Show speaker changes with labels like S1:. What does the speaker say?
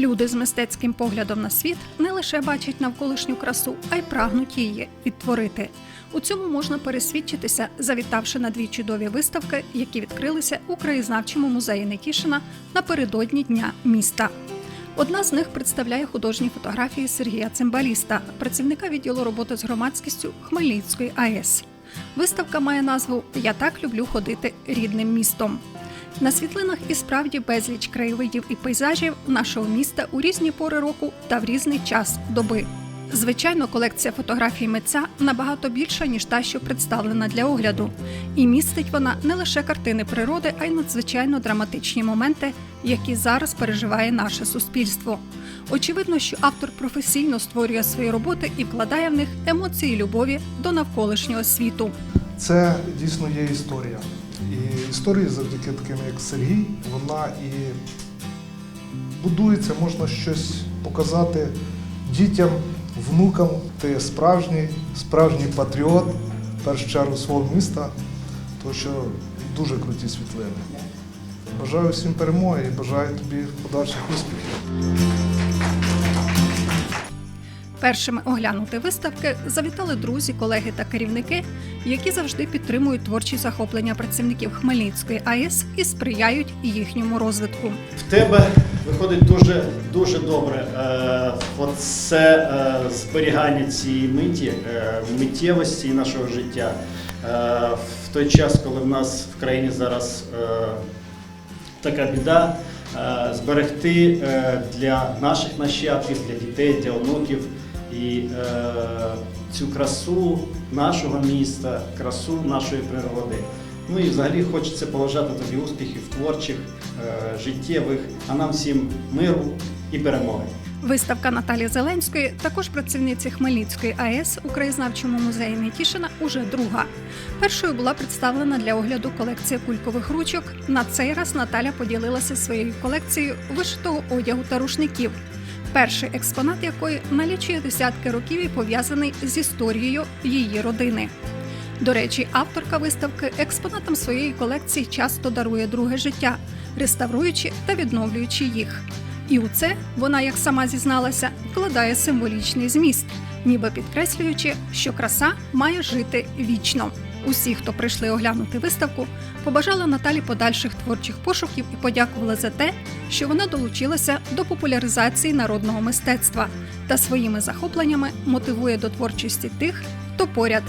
S1: Люди з мистецьким поглядом на світ не лише бачать навколишню красу, а й прагнуть її відтворити. У цьому можна пересвідчитися, завітавши на дві чудові виставки, які відкрилися у краєзнавчому музеї Нетішина напередодні дня міста. Одна з них представляє художні фотографії Сергія Цимбаліста, працівника відділу роботи з громадськістю Хмельницької АЕС. Виставка має назву Я так люблю ходити рідним містом. На світлинах і справді безліч краєвидів і пейзажів нашого міста у різні пори року та в різний час доби. Звичайно, колекція фотографій митця набагато більша, ніж та, що представлена для огляду. І містить вона не лише картини природи, а й надзвичайно драматичні моменти, які зараз переживає наше суспільство. Очевидно, що автор професійно створює свої роботи і вкладає в них емоції любові до навколишнього світу.
S2: Це дійсно є історія. І історія завдяки таким, як Сергій, вона і будується, можна щось показати дітям, внукам. Ти справжній, справжній патріот, в першу чергу свого міста, тому що дуже круті світлини. Бажаю всім перемоги і бажаю тобі подальших успіхів.
S1: Першими оглянути виставки завітали друзі, колеги та керівники, які завжди підтримують творчі захоплення працівників Хмельницької АЕС і сприяють їхньому розвитку.
S3: В тебе виходить дуже дуже добре. Е, оце е, зберігання цієї миті, е, миттєвості нашого життя. В той час, коли в нас в країні зараз така біда, зберегти для наших нащадків, для дітей, для онуків і е, цю красу нашого міста, красу нашої природи. Ну і взагалі хочеться поважати тобі успіхів творчих, е, життєвих, а нам всім миру і перемоги.
S1: Виставка Наталі Зеленської, також працівниці Хмельницької АЕС у краєзнавчому музеї Нетішина, уже друга. Першою була представлена для огляду колекція кулькових ручок. На цей раз Наталя поділилася своєю колекцією вишитого одягу та рушників. Перший експонат якої налічує десятки років і пов'язаний з історією її родини. До речі, авторка виставки експонатам своєї колекції часто дарує друге життя, реставруючи та відновлюючи їх. І у це вона, як сама зізналася, вкладає символічний зміст, ніби підкреслюючи, що краса має жити вічно. Усі, хто прийшли оглянути виставку, побажали Наталі подальших творчих пошуків і подякували за те, що вона долучилася до популяризації народного мистецтва та своїми захопленнями мотивує до творчості тих, хто поряд.